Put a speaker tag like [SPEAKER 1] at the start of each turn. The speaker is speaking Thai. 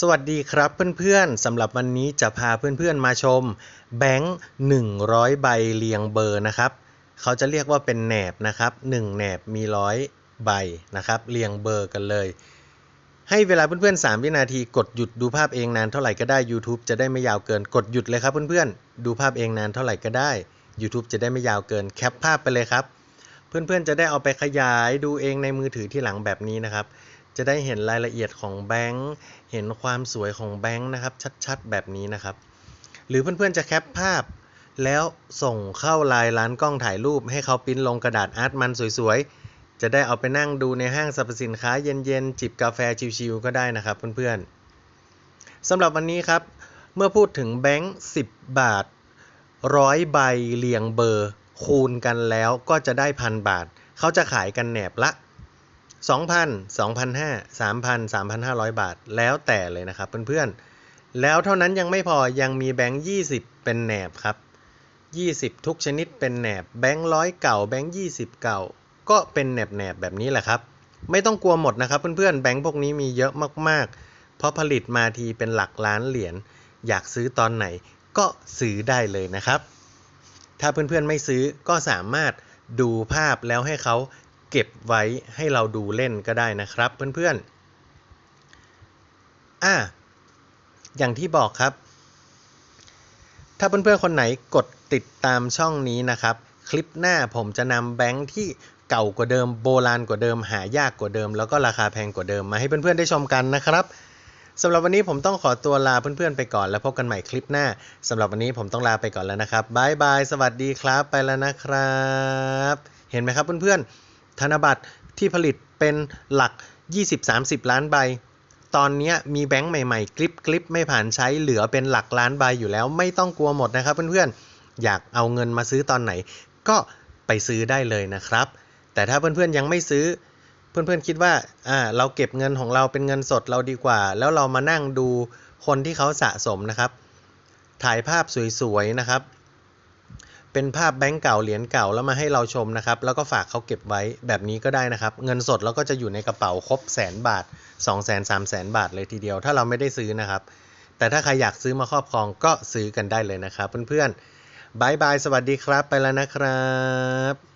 [SPEAKER 1] สวัสดีครับเพื่อนๆสำหรับวันนี้จะพาเพื่อนๆมาชมแบงค์100 ใบเรียงเบอร์นะครับ เขาจะเรียกว่าเป็นแหนบนะครับ1แหนบมีร้อยใบนะครับ เรียงเบอร์กันเลย ให้เวลาเพื่อนๆ 3 วินาทีกดหยุดดูภาพเองนานเท่าไหร่ก็ได้ YouTube จะได้ไม่ยาวเกินกดหยุดเลยครับเพื่อนๆ ดูภาพเองนานเท่าไหร่ก็ได้ YouTube จะได้ไม่ยาวเกินแคปภาพไปเลยครับ เพื่อนๆจะได้เอาไปขยายดูเองในมือถือที่หลังแบบนี้นะครับ จะได้เห็นรายละเอียดของแบงค์เห็นความสวยของแบงค์นะครับ ชัดๆ แบบนี้นะครับ หรือเพื่อนๆจะแคปภาพ แล้วส่งเข้าไลน์ร้านกล้องถ่ายรูป ให้เขาปิ้นลงกระดาษอาร์ตมันสวยๆ จะได้เอาไปนั่งดูในห้างสรรพสินค้าเย็นๆ จิบกาแฟชิวๆก็ได้นะครับเพื่อนๆสำหรับวันนี้ครับ เมื่อพูดถึงแบงค์10 บาทร้อยใบเรียงเบอร์ คูณกันแล้วก็จะได้พันบาท เขาจะขายกันแหนบละ 2,000 2,500 3,000 3,500 บาท แล้วแต่เลยนะครับเพื่อนๆ แล้วเท่านั้นยังไม่พอยังมีแบงค์ 20 เป็นแหนบครับ 20 ทุกชนิดเป็นแหนบแบงค์ร้อยเก่าแบงค์ 20 เก่า ก็เป็นแหนบแหนบแบบนี้แหละครับ ไม่ต้องกลัวหมดนะครับเพื่อนๆ แบงค์พวกนี้มีเยอะมากๆ เพราะผลิตมาทีเป็นหลักล้านเหรียญ อยากซื้อตอนไหนก็ซื้อได้เลยนะครับ ถ้าเพื่อนๆ ไม่ซื้อก็สามารถดูภาพแล้วให้เขา เก็บไว้ให้เราดูเล่นก็ได้นะครับเพื่อนๆอะอย่างที่บอกครับ ถ้าเพื่อนๆคนไหนกดติดตามช่องนี้นะครับ คลิปหน้าผมจะนำแบงค์ที่เก่ากว่าเดิมโบราณกว่าเดิม หายากกว่าเดิม แล้วก็ราคาแพงกว่าเดิมมาให้เพื่อนๆได้ชมกันนะครับสำหรับวันนี้ผมต้องขอตัวลาเพื่อนๆไปก่อน แล้วพบกันใหม่คลิปหน้าสำหรับวันนี้ผมต้องลาไปก่อนแล้วนะครับบายบายสวัสดีครับไปแล้วนะครับ เห็นไหมครับเพื่อนๆ ธนบัตรที่ผลิตเป็นหลัก 20-30 ล้านใบ ตอนนี้มีแบงค์ใหม่ๆ คลิปคลิปไม่ผ่านใช้เหลือเป็นหลักล้านใบอยู่แล้ว ไม่ต้องกลัวหมดนะครับเพื่อนๆ อยากเอาเงินมาซื้อตอนไหน ก็ไปซื้อได้เลยนะครับ แต่ถ้าเพื่อนๆยังไม่ซื้อ เพื่อนๆคิดว่าอ่าเราเก็บเงินของเราเป็นเงินสดเราดีกว่า แล้วเรามานั่งดูคนที่เขาสะสมนะครับ ถ่ายภาพสวยๆนะครับ เป็นภาพแบงก์เก่าเหรียญเก่าแล้วมาให้เราชมนะครับ แล้วก็ฝากเขาเก็บไว้แบบนี้ก็ได้นะครับ เงินสดเราก็จะอยู่ในกระเป๋าครบแสนบาท 2 0 0 0 0 0 3 0 0 0 บาทเลยทีเดียวถ้าเราไม่ได้ซื้อนะครับ แต่ถ้าใครอยากซื้อมาครอบครองก็ซื้อกันได้เลยนะครับ เพื่อนๆบายบายสวัสดีครับไปแล้วนะครับ